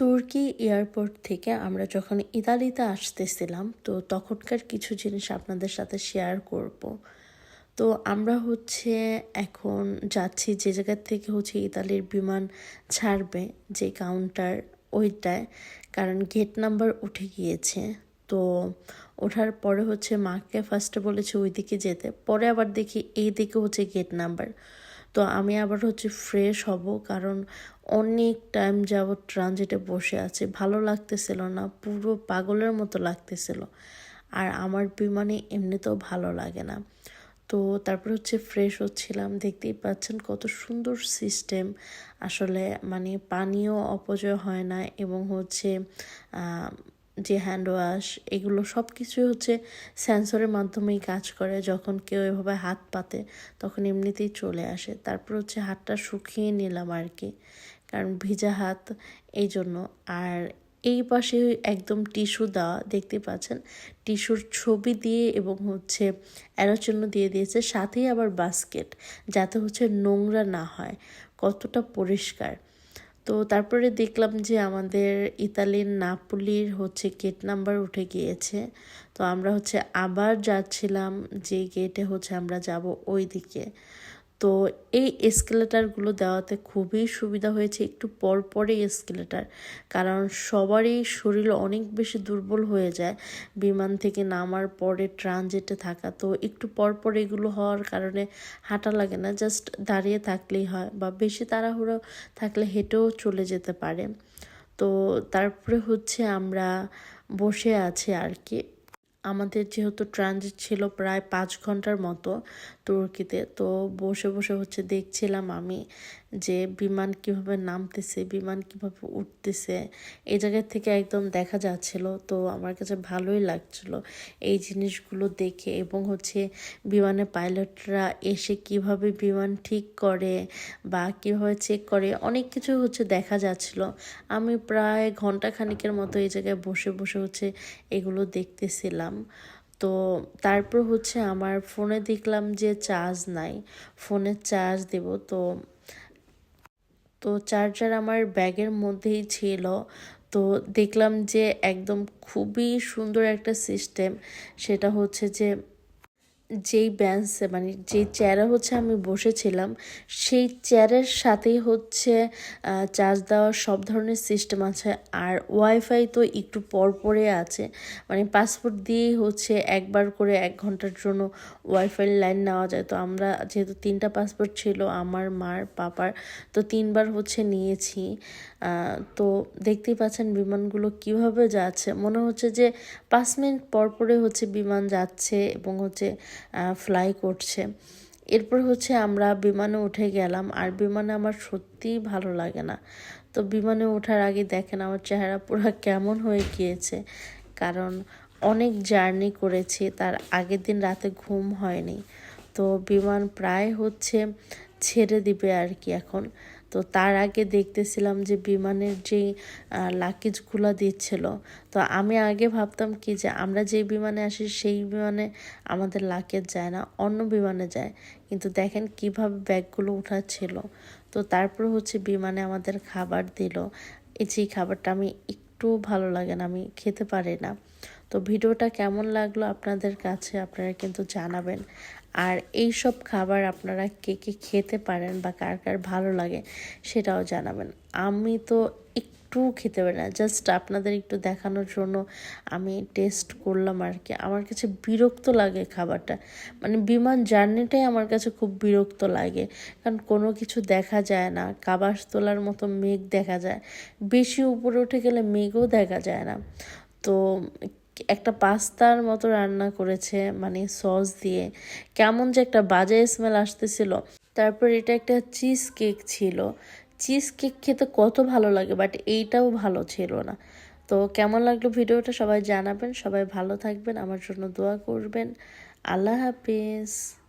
তুর্কি এয়ারপোর্ট থেকে আমরা যখন ইতালিতে আসতেছিলাম, তো তখনকার কিছু জিনিস আপনাদের সাথে শেয়ার করব। তো আমরা হচ্ছে এখন যাচ্ছি যে জায়গার থেকে হচ্ছে ইতালির বিমান ছাড়বে, যে কাউন্টার ওইটায়, কারণ গেট নাম্বার উঠে গিয়েছে। তো ওঠার পরে হচ্ছে মাকে ফার্স্টে বলেছে ওইদিকে যেতে, পরে আবার দেখি এই দিকে হচ্ছে গেট নাম্বার তো আমি আবার হচ্ছে ফ্রেশ হব কারণ অনেক টাইম যাবৎ ট্রানজিটে বসে আছে। ভালো লাগতেছিল না, পুরো পাগলের মতো লাগতেছিল। আর আমার বিমানে এমনিতেও ভালো লাগে না। তো তারপর হচ্ছে ফ্রেশ হচ্ছিলাম, দেখতেই পাচ্ছেন কত সুন্দর সিস্টেম আসলে মানে পানিও অপচয় হয় না এবং হচ্ছে যে হ্যান্ড ওয়াশ এগুলো সব কিছুই হচ্ছে সেন্সরের মাধ্যমেই কাজ করে। যখন কেউ এভাবে হাত পাতে, তখন এমনিতেই চলে আসে। তারপর হচ্ছে হাতটা শুকিয়ে নিলাম আর কি কারণ ভিজা হাত এই জন্য। আর এই পাশে একদম টিস্যু দেওয়া দেখতে পাচ্ছেন? টিস্যুর ছবি দিয়ে এবং হচ্ছে অ্যারোচিহ্ন দিয়ে দিয়েছে, সাথেই আবার বাস্কেট যাতে হচ্ছে নোংরা না হয়। কতটা পরিষ্কার। তো তারপরে দেখলাম যে আমাদের ইতালির নাপুলির হচ্ছে গেট নাম্বার উঠে গিয়েছে। তো আমরা হচ্ছে আবার যাচ্ছিলাম যে গেটে হচ্ছে আমরা যাব ওই দিকে তো এই এসকেলেটারগুলো দেওয়াতে খুবই সুবিধা হয়েছে। একটু পর পরে এসকেলেটার কারণ সবারই শরীর অনেক বেশি দুর্বল হয়ে যায়। বিমান থেকে নামার পরে ট্রানজিটে থাকা, তো একটু পর পর এগুলো হওয়ার কারণে হাঁটা লাগে না। জাস্ট দাঁড়িয়ে থাকলেই হয় বা বেশি তাড়াহুড়ো থাকলে হেঁটেও চলে যেতে পারে। তো তারপরে হচ্ছে আমরা বসে আছি আর কি। আমাদের যেহেতু ট্রানজিট ছিল প্রায় পাঁচ ঘণ্টার মতো তুর্কিতে, তো বসে বসে হচ্ছে দেখছিলাম আমি যে বিমান কীভাবে নামতেছে, বিমান কীভাবে উঠতেছে, এই জায়গার থেকে একদম দেখা যাচ্ছিল। তো আমার কাছে ভালোই লাগছিল এই জিনিসগুলো দেখে এবং হচ্ছে বিমানে পাইলটরা এসে কীভাবে বিমান ঠিক করে বা কীভাবে চেক করে, অনেক কিছু হচ্ছে দেখা যাচ্ছিল। আমি প্রায় ঘণ্টা খানিকের মতো এই জায়গায় বসে বসে হচ্ছে এগুলো দেখতেছিলাম। তো তারপর হচ্ছে আমার ফোনে দেখলাম যে চার্জ নাই, ফোনে চার্জ দেব। তো তো চার্জার আমার ব্যাগের মধ্যেই ছিল। তো দেখলাম যে একদম খুবই সুন্দর একটা সিস্টেম, সেটা হচ্ছে যে যেই বেঞ্চে মানে যেই চেয়ারে হচ্ছে আমি বসেছিলাম, সেই চেয়ারের সাথেই হচ্ছে চার্জ দেওয়ার সব ধরনের সিস্টেম আছে। আর ওয়াইফাই তো একটু পর পরে আছে। মানে পাসপোর্ট দিয়েই হচ্ছে একবার করে এক ঘণ্টার জন্য ওয়াইফাই লাইন নেওয়া যায়। তো আমরা যেহেতু তিনটা পাসপোর্ট ছিল, আমার, মার, পাপার, তো তিনবার হচ্ছে নিয়েছি। তো দেখতেই পাচ্ছেন বিমানগুলো কীভাবে যাচ্ছে। মনে হচ্ছে যে পাঁচ মিনিট পর পরে হচ্ছে বিমান যাচ্ছে এবং হচ্ছে ফ্লাই করছে। এরপর হচ্ছে আমরা বিমানে উঠে গেলাম, আর বিমানে আমার সত্যিই ভালো লাগে না। তো বিমানে ওঠার আগে দেখেন আমার চেহারা পুরো কেমন হয়ে গিয়েছে, কারণ অনেক জার্নি করেছি, তার আগের দিন রাতে ঘুম হয়নি। তো বিমান প্রায় হচ্ছে ছেড়ে দিবে আর কি এখন। তো তার আগে দেখতেছিলাম যে বিমানের যেই লাকেজগুলো দিচ্ছিল। তো আমি আগে ভাবতাম কি যে আমরা যে বিমানে আসি সেই বিমানে আমাদের লাকেজ যায় না, অন্য বিমানে যায়। কিন্তু দেখেন কীভাবে ব্যাগগুলো উঠাচ্ছিল। তো তারপর হচ্ছে বিমানে আমাদের খাবার দিল। এই যে খাবারটা আমি একটু ভালো লাগে না, আমি খেতে পারি না। তো ভিডিওটা কেমন লাগল আপনাদের কাছে আপনারা কিন্তু জানাবেন। আর এই সব খাবার আপনারা কে কে খেতে পারেন বা কার কার ভালো লাগে সেটাও জানাবেন। আমি তো একটু খেতে পারি না জাস্ট আপনাদের একটু দেখানোর জন্য আমি টেস্ট করলাম আর কি। আমার কাছে বিরক্ত লাগে খাবারটা। মানে বিমান জার্নিটাই আমার কাছে খুব বিরক্ত লাগে। কারণ কোনো কিছু দেখা যায় না, কাবাস তোলার মতো মেঘ দেখা যায়। বেশি উপরে উঠে গেলে মেঘও দেখা যায় না। তো একটা পাস্তার মতো রান্না করেছে মানে সস দিয়ে। কেমন যে একটা বাজে স্মেল আসতেছিল। তারপর এটা একটা চিজ কেক ছিল। চিজ কেক খেতে কত ভালো লাগে বাট এইটাও ভালো ছিল না। তো কেমন লাগল ভিডিওটা সবাই জানাবেন, সবাই ভালো থাকবেন, আমার জন্য দোয়া করবেন। আল্লাহ হাফিজ।